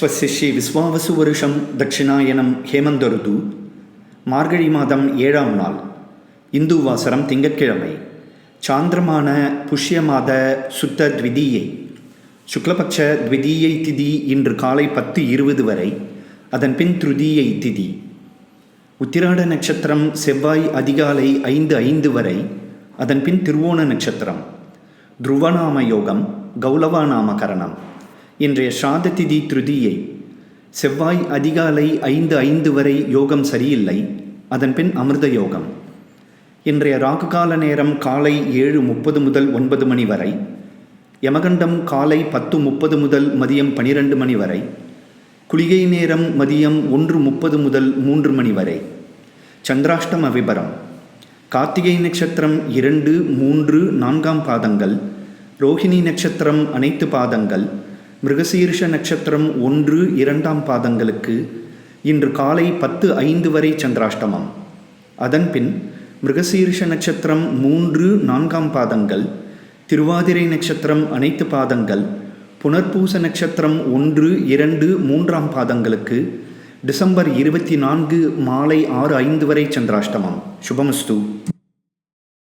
ஸ்வஸ்ய ஸ்ரீ விஸ்வாவசு வருஷம் தட்சிணாயனம் ஹேமந்த மார்கழி மாதம் ஏழாம் நாள். இந்து வாசரம் திங்கட்கிழமை. சாந்திரமான புஷ்ய மாத சுத்த த்விதீயை. சுக்லபட்ச த்விதீயை திதி இன்று காலை பத்து இருபது வரை. அதன் பின் திருதீயை திதி. உத்திராட நட்சத்திரம் செவ்வாய் அதிகாலை ஐந்து ஐந்து வரை. அதன் பின் திருவோண நட்சத்திரம். துருவநாம யோகம் கரணம் இன்றைய ஸ்ராத திதி திருதியை. செவ்வாய் அதிகாலை ஐந்து ஐந்து வரை யோகம் சரியில்லை. அதன்பின் அமிர்த யோகம். இன்றைய ராகுகால நேரம் காலை ஏழு முப்பது முதல் ஒன்பது மணி வரை. யமகண்டம் காலை பத்து முப்பது முதல் மதியம் பனிரெண்டு மணி வரை. குளிகை நேரம் மதியம் ஒன்று முப்பது முதல் மூன்று மணி வரை. சந்திராஷ்டம விபரம். கார்த்திகை நட்சத்திரம் இரண்டு மூன்று நான்காம் பாதங்கள். ரோஹிணி நட்சத்திரம் அனைத்து பாதங்கள். மிருகசீர்ஷ நட்சத்திரம் ஒன்று இரண்டாம் பாதங்களுக்கு இன்று காலை பத்து ஐந்து வரை சந்திராஷ்டமம். அதன்பின் மிருகசீர்ஷ நட்சத்திரம் மூன்று நான்காம் பாதங்கள் திருவாதிரை நட்சத்திரம் அனைத்து பாதங்கள் புனர்பூச நட்சத்திரம் ஒன்று இரண்டு மூன்றாம் பாதங்களுக்கு டிசம்பர் இருபத்தி நான்கு மாலை ஆறு ஐந்து வரை சந்திராஷ்டமம். சுபமஸ்து.